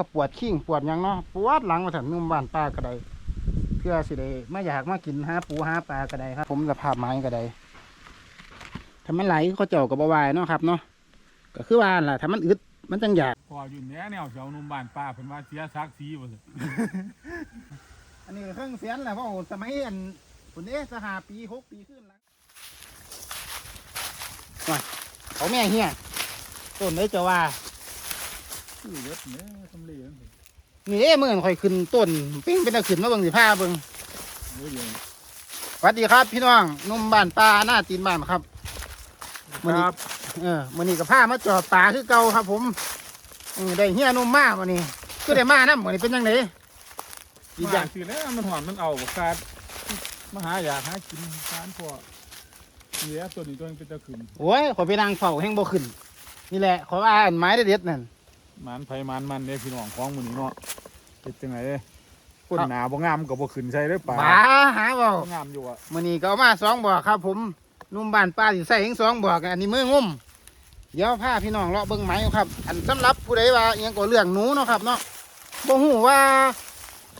ก็ปวดขิ้งปวดหยังเนาะปวดหลังมาถึงนุ่มบ้านป้าก็ได้เพื่อสิได้ไม่อยากมากินหาปูหาปลาก็ได้ครับ ผมสภาพไม้ก็ได้ถ้ามันไหลเขาเจ้ากับบวายเนาะครับเนาะก็คือว่าล่ะถ้ามันอึดมันจังอยากพออยู่แหน่แนวเสาหนุ่มบ้านป้าเพิ่นว่าเสียซักสีบ่สิอันนี้เครื่องเสียนแหละเพราะสมัยอันปุ่นเอ๊ะสหาปีหกปีขึ้นแล้วว้ายเขาแม่เฮียต้นเลยจะว่า คือเล็ดแหน่ทำเลจังซี่นี่เอ้เมื่อค่อยขึ้นต้นปิ้งเป็นตะขึ้นมาเบิ่งสิผ้าเบิ่งโอ้ยยังสวัสดีครับ พี่น้องหนุ่มบ้านปลาหน้าตีนบ้านครับมื้อนี้ครับเออมื้อนี้กับผ้ามาจอดปลาคือเก่าครับ ผมอือได้เฮียหนุ่มมาวันนี้ก็ได้มานะมื้อนี้เป็นยังไงอีกอาอีกอย่ย่างงสิแล้วมันหอนมันเอาบ่ขาดมาหาอยากหากินทานพอเหลือตัวนี้ตัวนึงเป็นตะขึ้นโอ้ยขอไปนั่งเฝ้าแห้งบ่ขึ้นนี่แหละขออ่านไม้เด็ดๆนั่นห มันไผหมันมันเด้พี่น้องของมื้อนี้เนาะเฮ็ดจังไงเด้คนครับหนาบ่งามก็บ่ขึ้นใส่เด้อป่าบ้าหาเว้าบ่งามอยู่อะมื่อนี้ก็เอามาสองบ่อครับ ผมหนุ่มบ้านป้าสิใส่ถึงสองบ่อกันอันนี้มืองุ่มเดี๋ยวพาพี่น้องเลาะเบิ่งไหมครับ อันสำหรับผู้ใดว่าอหยังก็เรื่องหนูเนาะครับเนาะบ่ฮู้ว่า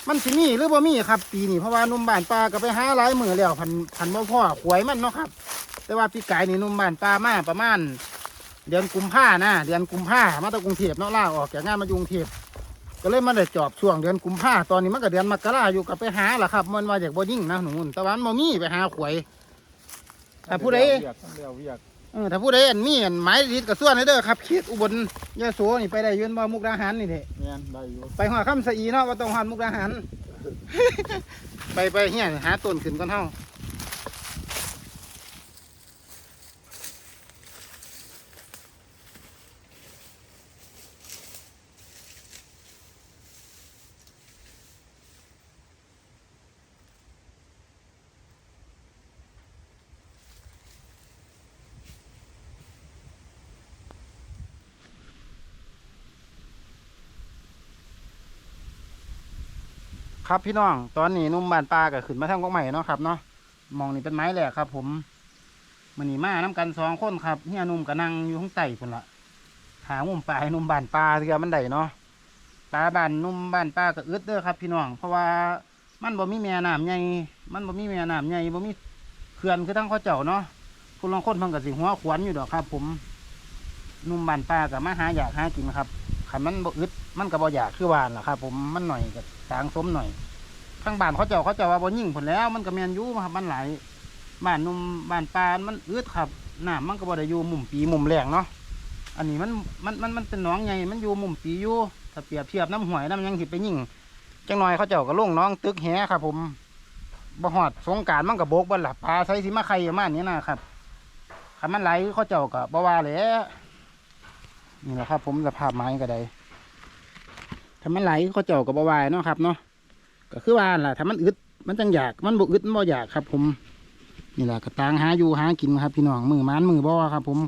มันสิมีหรือบ่มีครับ ปีนี้เพราะว่าหนุ่มบ้านป้าก็ไปหาหลายมื้อแล้วพันพันบ่พอขวยมันเนาะครับ แต่ว่าปีกายนี่หนุ่มบ้านป้ามาประมาณ เดือนกุมภานะเดือนกุมภามาจากกรุงเทพเนาะล่าออกจากงานมาอยู่กรุงเทพก็เลยมาได้จอบช่วงเดือนกุมภาตอนนี้มันก็เดือนมกราอยู่กับไปหาล่ะครับ มันว่าอยากบ่ยิ่งนะหนูนแต่ว่ามันบ่มีไปหาขวยแต่ผู้ใดเวียกทำแล้วเวียกเออถ้าผู้ใดอันมีอันหมายดีกับส่วนให้เด้อครับเขตอุบลยะโสนี่ไปได้อยืนบ่มุกดาหารนี่เด้แม่นได้อยู่ไปหอดคำสะอีเนาะว่าต้องหอดมุกดาหารไปไปเฮียหาต้นขึ้นก่อนเฮา ครับพี่น้องตอนนี้นุ่มบานปลาก็ขึ้นมาทางกองใหม่เนาะครับเนาะมองนี่เป็นไม้แหละครับ ผมมันนี่มาน้กันสองคนครับเฮียนุ่มก็นั่งอยู่ข้างใต้พุ่นละหามุมปลาให้นุ่มบานปลาเถือมันได้เนาะปลาบานนุ่มบานปลาก็อึดเด้อครับ พี่น้องเพราะว่ามันบ่มีแม่น้ำใหญ่มันบ่มีแม่น้ำใหญ่บ่มีเขื่อนคือทั้งข้อเจ้าเนาะคุณลองคนเพิ่นก็สิหัวขวนอยู่ดอกครับ ผมนุ่มบานปลาก็มาหาอยากหากินครับ คันมันบ่อึดมันก็บ่อยากคือวานล่ะครับ ผมมันหน่อยก็สางสมหน่อยข้างบ้านเขาเจ้าเขาเจ้าว่าบ่ยิ่งผลแล้ว มันก็แมนยูครับมันไหลบ้านนุ่มบ้านปานมันอืดครับน้ำมันก็บ่ได้อยู่มุมปีมุมแรงเนาะอันนี้มันมันมันมันเป็นหน้องใหญ่มันอยู่มุมปีอยู่ถ้าเปรียบเทียบน้ำหวยน้ำยังสิบไปยิ่งจังหน่อยเขาเจ้าก็ลงน้องตึกแหครับ ผมบ่ฮอดสงการมันก็โบกบ่ล่ะปลาใส่สิมาไข่มาณนี้นะครับคันมันไหลเขาเจ้าก็บ่ว่าแหละ นี่แหละครับผมสภาพไม้ก็ได้ถ้ามันไหลเขาเจ้าก็บ่ว่าเนาะครับเนาะก็คือว่าล่ะถ้ามันอึดมันจังอยากมันบ่อึดมันบ่อยากครับ ผมนี่แหละก็ตางหาอยู่หากินครับ พี่น้องมือมันมือบ่อครับ ผม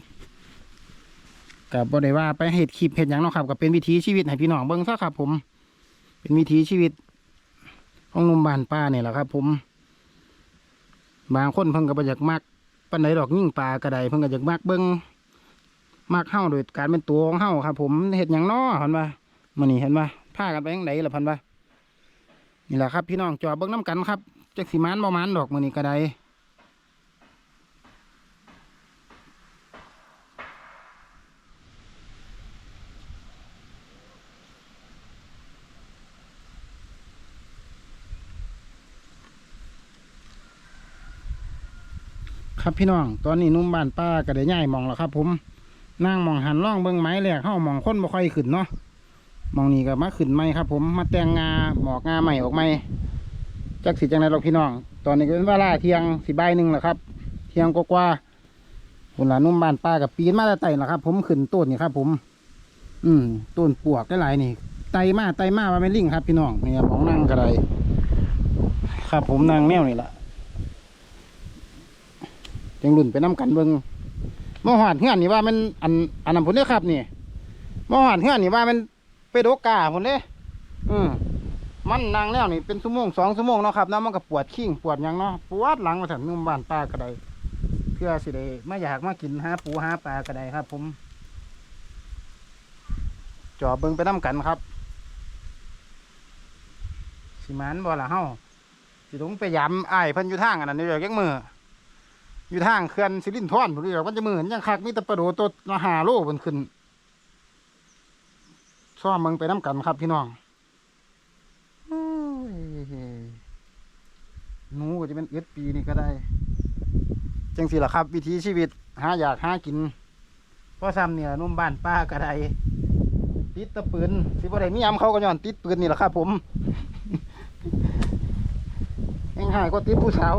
ก็บ่ได้ว่าไปเฮ็ดคลิปเฮ็ดยังเนาะครับก็เป็นวิถีชีวิตให้พี่น้องเบิ่งซะครับ ผม เป็นวิถีชีวิตของนุ่มบ้านป้าเนี่ยแหละครับ ผม บางคนเพิ่นก็บ่อยากมักปานใดดอกยิ่งปลากระไดเพิ่นก็อยากมักเบิ่ง มักเฮาโดยการเป็นตัวของเฮาครับ ผมเฮ็ดหยังน้อเห็นป่ะมื้อนี้เห็นป่ะพากันไปจังไดล่ะเพันป่ะนี่แหละครับพี่น้องจอเบิ้งน้ำกันครับจักสีมันบ่มันดอกมือนี้ก็ไดครับพี่น้อง ตอนนี้นุ่มบ้านป้าก็ได้ย่ายมองแล้วครับผม นั่งมองหันล่องเบิ้งไม้แหลกเข้ามองค้นบ่ค่อยขึ้นเนาะมองนี่ก็มาขึ้นไม้ครับ ผมมาแต่งงาหมอกงาใหม่ออกไม้จักสิจังไรหรอกพี่น้อง ตอนนี้ก็เป็นเวลาเที่ยงสิบ่ายหนึ่งแหละครับ เที่ยงกว่าๆคนละนุ่มบานป้ากับปีนมาแต่ไต่ละครับ ผมขึ้นต้นนี่ครับ ผม อืมต้นปวกได้หลายนี่ไตมาไตมาว่าเป็นลิงครับ พี่น้องเนี่ครับของนั่งกระไดครับ ผมนั่งแนวนี่แหละจังรุ่นไปน้ำกันเบิง มอหอดเฮือนนี่ว่ามันอันอันนั้นผมเนี่ยครับนี่มอหอดเฮือนนี่ว่ามันไปโดกกาผลเลยอืมมันนางแล้วนี่เป็นชั่วโมงสองชั่วโมงเนาะครับเนาะมันก็ปวดขิ้งปวดยังเนาะปวดหลังมาถึงนุ่มบ้านป้าก็ได้เพื่อสิได้ไม่อยากมากินหาปูหาปลาก็ได้ครับ ผมจ่อเบิ่งไปน้กันครับสิมันบ่ละเฮ้าสิลงไปย้ำอ้ายเพิ่นอยู่างอันนั้นอยู่เดี๋ยวจักมือ อยู่ทางเขื่อนสิรินทรพุ่นเดี๋ยวมันจะมือนยังคักมีแต่ปลาโดตัวมาหาโลเพิ่นขึ้นซ้อมมืองไปน้ำกันครับพี่น้องหนูจะเป็นเอ็ดปีนี่ก็ได้ จังสิล่ะครับ วิถีชีวิตหาอยากหากินเพราะซ้ำเนี่ยนุ่มบ้านป้าก็ได้ติดตะปืนสิบ่ได้มียำเขาก็ย้อนติดปืนนี่แหละครับผมเองหายก็ติดผู้สาว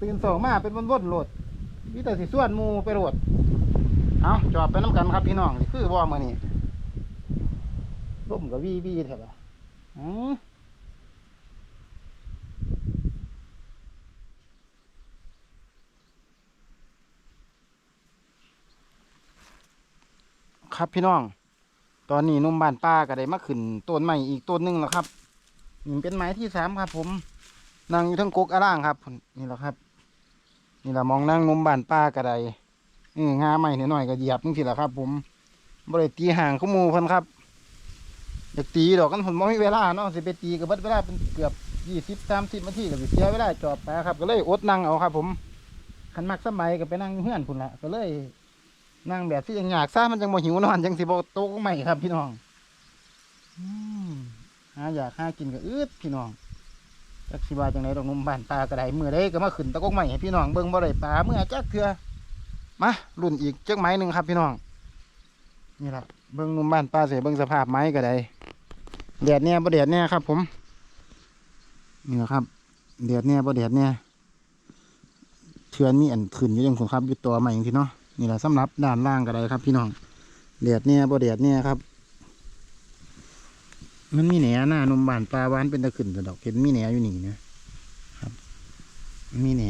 ตื่นสองมาเป็นวนๆโหลดวิแต่สิส่วนมูไปโหลดเอาจอดไปน้ำกันครับพี่น้องนี่คือว่ามื่อนี้ร่มกับวีวีเถอะล่ะอือครับพี่น้อง ตอนนี้นุ่มบานป้าก็ได้มาขึ้นต้นใหม่อีกต้นหนึ่งแล้วครับนี่เป็นไม้ที่สามครับ ผมนั่งอยู่ทั้งกกอาล่างครับ นี่แหละครับ นี่แหละมองนั่งนมบานป้ากระไดอืองาใหม่หน่อยก็เหยียบนี่สิแหละครับ ผมบริตีห่างขมูเพิ่นครับอยากตีดอกกันผมไม่มีเวลาเนาะสิไปตีกับเบิดเวลาเป็นเกือบยี่สิบสามสิบนาทีก็สิเสียเวลาจอบไปครับ ก็เลยอดนั่งเอาครับ ผมขันมักสมัยก็ไปนั่งอยู่อนพุ่นละก็เลยนั่งแบบที่ยังอยากซ่ามันจังบ่หิวนอนจังสิบโตกใหม่ครับพี่น้องอืมหาอยากหากินก็อึดพี่น้อง จักสิว่าจังไดดอกนุ่มบ้านปลากระไดมือได้ก็มาขึ้นตะกกใหม่ให้พี่น้องเบิ่งบ่ได้ปลาเมื่อจักเถื่อมารุ่นอีกจักไม้หนึ่งครับพี่น้อง นี่แหละเบิ่งนุ่มบ้านปลาเสียเบิ่งสภาพไม้กระไดแดดเนี่ยบ่แดดเนี่ยครับ ผมนี่แหละครับแดดเนี่ยบ่แดดเนี่ยเถื่อนมีอันขึ้นอยู่จังผมครับอยู่ตัวใหม่จังซี่เนาะนี่แหละสำหรับด้านล่างก็ได้ครับ พี่น้องเดียดเนี่ยบ่เดียดเนี่ยครับ มันมีแหนหน้านมบานปลาวานเป็นตะขึ้นตะดอกเห็นมีแหนอยู่นี่นะครับ มีแหน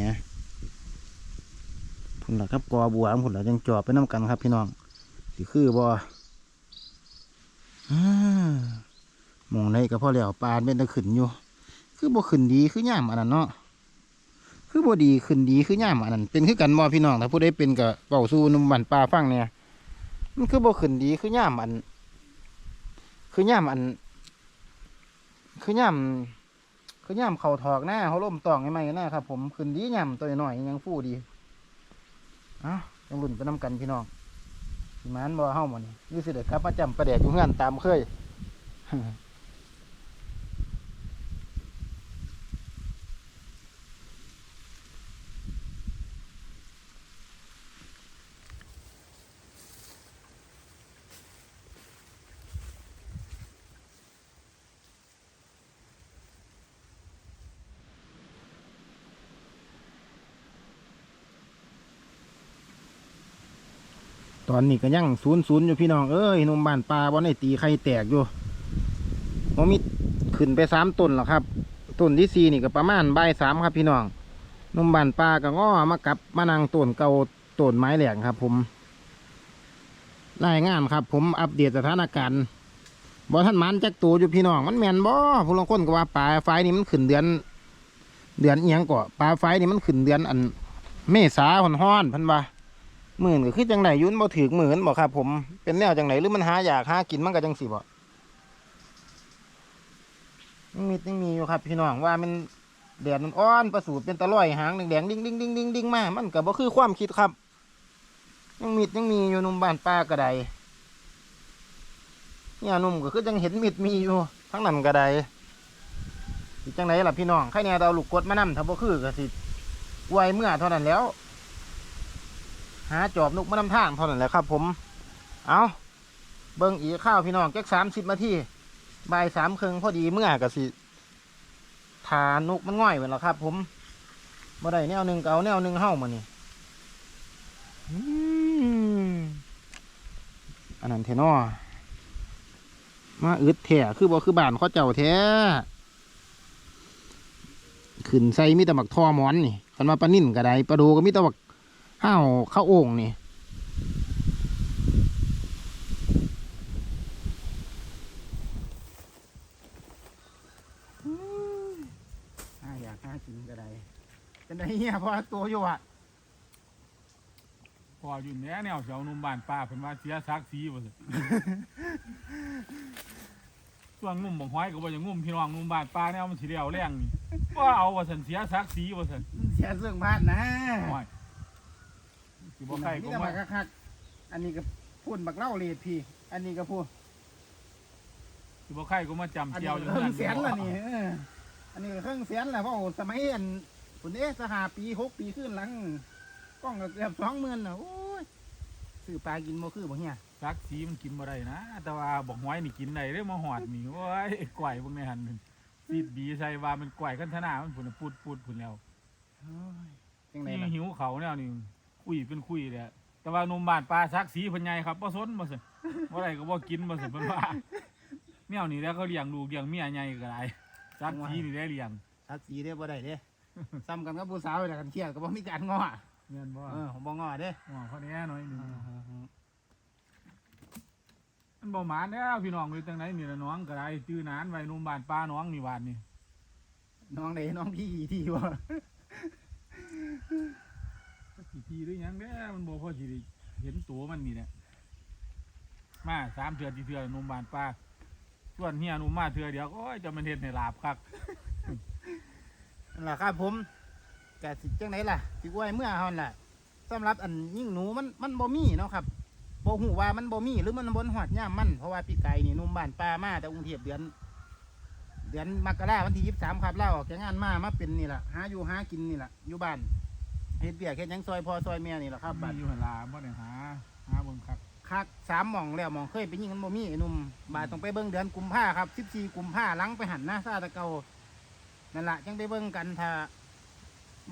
ผุนละครับกอบัวผุนละจังจอบไปน้ำกันครับ พี่น้องสิคือบ่อ่ามองได้ก็พอแล้วปลาเป็นตะขึ้นอยู่ คือบ่ขึ้นดีคือย่ามอันนั้นเนาะคือบ่ดีขึ้นดีคือย่ามอันนั้นเป็นคือกันบ่พี่น้องถ้าผู้ใดเป็นก็เบาสู่หนุ่มบันปลาฟังเนี่ยมันคือบ่ขึ้นดีคือย่ามอัน คือย่ามอัน คือย่ามคือย่ามเข่าถอกหน้าเขาล่มตองให้ไหมนะครับ ผมขึ้นดีย่ามตัวหน่อยยังฟูดีอ้ายังรุ่นไปน้ำกันพี่น้องมันบ่เฮ้าหมดนี่ยืสิเด็จครับมาจำประเดี๋ยวอยู่เฮือนตามเคย ตอนนี้ก็ยังศูนย์ศูนย์อยู่พี่น้องเอ้ยนุ่มบ้านปลาบอนไอตีไข่แตกอยู่ผมมีขึ้นไปสามต้นแล้วครับต้นที่สี่นี่ก็ประมาณใบสามครับพี่น้องนุ่มบ้านปลาก็ง้อมากับมานังต้นเก่าต้นไม้แหลงครับ ผมรายงานครับ ผมอัปเดตสถานการณ์บอท่านมันจักตัวอยู่พี่น้องมันแมนบ่ผู้ลางคนก็ว่าปลาไฟนี่มันขึ้นเดือน เดือนเอียงก่อปลาไฟนี่มันขึ้นเดือนอัน เมษาหอนห้อนพันว่า หมื่นก็คือจังไหนยุ่นบ่ถือหมื่นบอกครับ ผมเป็นแนวจังไหนหรือมันหาอยากหากินมันก็จังสิบ่ยังมียังมีอยู่ครับ พี่น้องว่ามันแดดมันอ่อนประสูตรเป็นตะล่อยหางแดงดิ้งดิ้งดิ้งดิ้งดิ้งมามันก็บ่คือความคิดครับ ยังมียังมีอยู่นุ่มบ้านป้ากระไดเนี่ยนุ่มก็คือจังเห็นมิดมีอยู่ทั้งนั้นกระไดจังไหนล่ะพี่น้องใครเนี่ยเราลูกกดมานํถ้าบ่คือก็สิไวเมื่อเท่านั้นแล้ว หาจอบนุกมานำทางเท่านั้นแหละครับ ผม เอาเบิ่งอีกข้าวพี่น้องแก๊กสามสิบนาทีบ่ายสามครึ่งพอดีเมื่อก็สิทานุกมันง่อยเหมือนแล้วครับ ผมบ่ได้แนวหนึ่งก็เอาแนวหนึ่งเฮ้ามานี่อืมอันนั้นเทนอมาอึดแท้คือบ่คือบ้านเขาเจ้าแท้ขึ้นใส่มีต่บักทอหมอนนี่คันว่าปลานิ่นก็ได้ปลาโดก็มีต่บัก ห้าวข้าวโอ่งนี่ห้าอยากห้ากินก็ได้เป็นไงเฮียพอตัวอยู่อะพออยู่แหน่แนวเสียวหนุ่มบ้านป้าเพิ่นว่าเสียซักสีว่าซั่นส่วนงุ่มบังห้อยก็บ่อย่างงุ่มพี่น้องงุ่มบ้านปลาเนี่ยมันสิเลี้ยวแรงนี่ว่าเอาว่าสันเสียศักดิ์ศรีว่าสันมันเสียเรื่องบ้านนะห้อย สิบ่ใครนี่ก็แต่มามาคักๆอันนี้ก็พูดบักเล่าเลดพี่ อันนี้ก็พูดสิบ่ใครก็มาจำอันเจีนี้ยวก็อยู่เครื่องนั่นเสียนละนี่เอออันนี้ก็เครื่องเสียนแหละเพราะว่าสมัยอันคุณเอ๊ะสหาปีหกปีขึ้นหลังกล้องก็เกือบสองหมื่นนะโอ้ยซื้อปลากินบ่คือบ่เฮียศักดิ์ศรีมันกินบ่ได้นะ แต่ว่าบักห้อยนี่กินได้เด้มาหอดนี่โอ้ยไอ้ก่อยพวกนี้หันซีดดีใส่ว่ามันก่อยกันทนามันพุ่นน่ะพูดพูดพุ่นแล้วโอ้ยจังไดนี่ล่ะ หิวเขาแนวนี่ คุยเป็นคุยเลยอะแต่ว่าหนุ่มบ้านปลาศักดิ์ศรีเพิ่นใหญ่ครับบ่สนบ่ซั่นบ่ได้ก็บ่กินบ่ซั่นเพิ่นว่าแนวนี้แล้วเขาเลี้ยงลูกเลี้ยงเมียใหญ่ก็ได้ศักดิ์ศรีนี่ได้เลี้ยงชัดสีเด้บ่ได้เด้ ซ้ำกันกับผู้สาวเลยกันเครียดก็บ่มีการง้อเงินบ่เออผมบ่ง้อเด้อ๋อข้อนี้หน่อยหนึงมันบ่หมานแล้วพี่น้องอยู่จังไหนนี่ละน้องก็ได้จื้อนานไว้หนุ่มบ้านปลาน้องนี่บาดนี่น้องเด้น้องพี่ที่ว่าสิ ทีหรือยังเด้อมันบ่พอสิได้เห็นตัวมันนี่แหละมาสามเทื่อสี่เทื่อหนุ่มบานปลาส่วนเฮียหนุ่มมาเทื่อเดียวโอ้ยจะมันเฮ็ดให้ลาบคักนั่นล่ะครับผมกะสิจังไหนล่ะสิอวยเมื่อเฮานั่นล่ะสำหรับอันยิ่งหนูมันมันบ่มีเนาะครับบ่ฮู้ว่ามันบ่มีหรือมันบ่ฮอดยามมันเพราะว่าปีไก่นี่หนุ่มบ้านป่ามาแต่กรุงเทพเดือน เดือนมกราวันที่23ครับลาออกจากงานมามาเป็นนี่แหละหาอยู่หากินนี่แหละอยู่บ้าน เฮ็ดเบียกเฮ็ดหยังซอยพ่อซอยแม่นี่ล่ะครับมีบ้านอยู่หั่นล่ะบ่ได้หาหาเบิ่งคักคักสามหม่องแล้วหม่องเคยไปยิงกันบ่มีไอ้หนุ่มบาดต้องไปเบิ่งเดือนกุมภาครับ14กุมภาหลังไปหันหน้าซาตะเกานั่นล่ะจังไปเบิ่งกันถ้า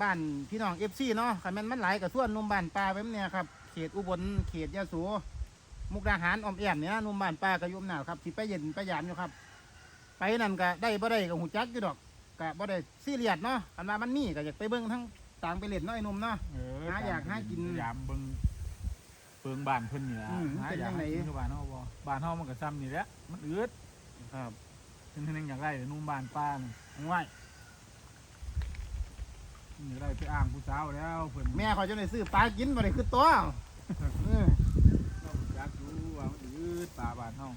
บ้านพี่น้องเอฟซีเนาะคันแม่นมันหลายกับส่วนหนุ่มบ้านป่าแบบเนี้ยครับเขตอุบลเขตยะโสมุกดาหารออมแอมเนี่ยหนุ่มบ้านป่าก็อยุ่อำหนาวครับสิไปเย็นไปยามอยู่ครับ ไปนั่นก็ได้บ่ได้ก็หูจักอยู่ดอกก็บ่ได้ซีเรียสเนาะคันว่ามันมีก็อยากไปเบิ่งทั้ง ต่างไปเล่นเน้อยนุ่มเนาะเออหาอยากหากินพยายามเบิ่งเปิงบ้านเพิ่นนี่ล่ะอืมหาเป็นอยากจังไหน หากินกับบ้านเฮาบ่บ้านเฮามันก็ซ้ำนี่แหละมันอืดครับเพิ่นเพิ่นอยากได้หนุ่มบ้านป้านี่ง่ายอยากได้ไปอ้างผู้สาวแล้วเพิ่นแม่เขาจะได้ซื้อปลากินบ่ได้คือตัวเออเราอยากรู้ว่ามันอืดปลาบ้านเฮา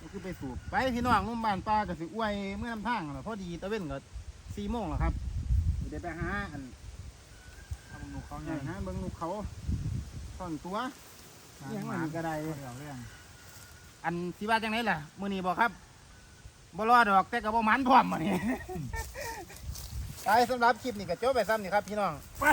มันคือไปสูบไปพี่น้องหนุ่มบ้านป่าก็สิอวยเมื่อนำทางล่ะพอดีตะเว้นก็4โมงแล้วครับสิได้ไปหาอันถ้ามั นนกเขาใหใหญ่ญ่ฮะเบิ่งนกเขาซ่อนตัวหายังหมัมานก็ได้เรื่องเรื่องอันที่ว่าจังไหนล่ะมื้อนี้บอกครับบ่รอดอกแต่ก็บ่หมันพร้อมมื้อนี้ไปสำหรับคลิปนี้ก็จบไปซ้ำนี่ครับพี่น้องไป